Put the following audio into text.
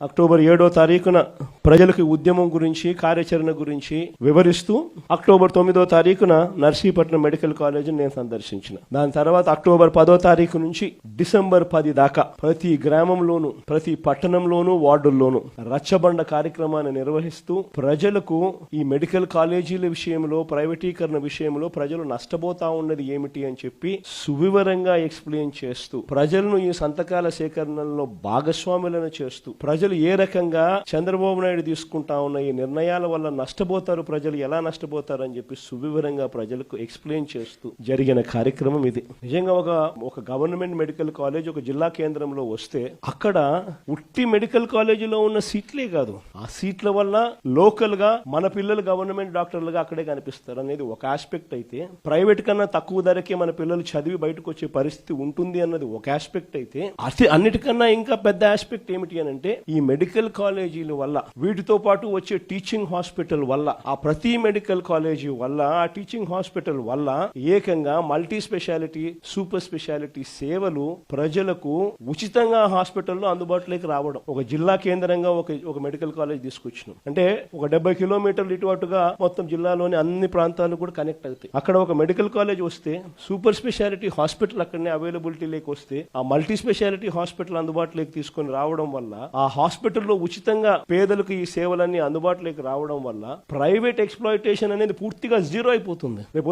October ఏడో తారీఖున ప్రజలకు ఉద్యమం గురించి కార్యాచరణ గురించి వివరిస్తూ అక్టోబర్ తొమ్మిదో తారీఖున నర్సీపట్నం మెడికల్ కాలేజీని నేను సందర్శించిన. దాని తర్వాత అక్టోబర్ పదో తారీఖు నుంచి డిసెంబర్ పది దాకా ప్రతి గ్రామంలోను ప్రతి పట్టణంలోను వార్డుల్లోను రచ్చబండ కార్యక్రమాన్ని నిర్వహిస్తూ ప్రజలకు ఈ మెడికల్ కాలేజీల విషయంలో ప్రైవేటీకరణ విషయంలో ప్రజలు నష్టపోతా ఉన్నది ఏమిటి అని చెప్పి సువివరంగా ఎక్స్ప్లెయిన్ చేస్తూ ప్రజలను ఈ సంతకాల సేకరణలో భాగస్వాములను చేస్తూ ప్రజలు ఏ రకంగా చంద్రబాబు నాయుడు తీసుకుంటా ఉన్న ఈ నిర్ణయాల వల్ల నష్టపోతారు? ప్రజలు ఎలా నష్టపోతారు అని చెప్పి సువివరంగా ప్రజలకు ఎక్స్ప్లెయిన్ చేస్తూ జరిగిన కార్యక్రమం ఇది. నిజంగా ఒక ఒక గవర్నమెంట్ మెడికల్ కాలేజ్ ఒక జిల్లా కేంద్రంలో వస్తే అక్కడ ఉట్టి మెడికల్ కాలేజీలో ఉన్న సీట్లే కాదు. ఆ సీట్ల వల్ల లోకల్గా మన పిల్లలు గవర్నమెంట్ డాక్టర్లుగా అక్కడే కనిపిస్తారు అనేది ఒక ఆస్పెక్ట్ అయితే ప్రైవేట్ కన్నా తక్కువ ధరకే మన పిల్లలు చదివి బయటకు వచ్చే పరిస్థితి ఉంటుంది అన్నది ఒక ఆస్పెక్ట్ అయితే అన్నిటికన్నా ఇంకా పెద్ద ఆస్పెక్ట్ ఏమిటి అని అంటే ఈ మెడికల్ కాలేజీల వల్ల వీటితో పాటు వచ్చే టీచింగ్ హాస్పిటల్ వల్ల ఆ ప్రతి మెడికల్ కాలేజీ వల్ల ఆ టీచింగ్ హాస్పిటల్ వల్ల ఏకంగా మల్టీ స్పెషాలిటీ సూపర్ స్పెషాలిటీ సేవలు ప్రజలకు ఉచితంగా హాస్పిటల్లో అందుబాటులోకి రావడం. ఒక జిల్లా కేంద్రంగా ఒక ఒక మెడికల్ కాలేజ్ తీసుకొచ్చినాం. అంటే ఒక డెబ్బై కిలోమీటర్లు ఇటు అటుగా మొత్తం జిల్లాలోని అన్ని ప్రాంతాలు కూడా కనెక్ట్ అవుతాయి. అక్కడ ఒక మెడికల్ కాలేజ్ వస్తే సూపర్ స్పెషాలిటీ హాస్పిటల్ అక్కడనే అవైలబిలిటీ లేక వస్తే ఆ మల్టీ స్పెషాలిటీ హాస్పిటల్ అందుబాటులోకి తీసుకొని రావడం వల్ల ఆ హాస్పిటల్లో ఉచితంగా పేదలకు ఈ సేవలన్నీ అందుబాటులోకి రావడం వల్ల ప్రైవేట్ ఎక్స్ప్లాయిటేషన్ అనేది పూర్తిగా జీరో అయిపోతుంది. రేపు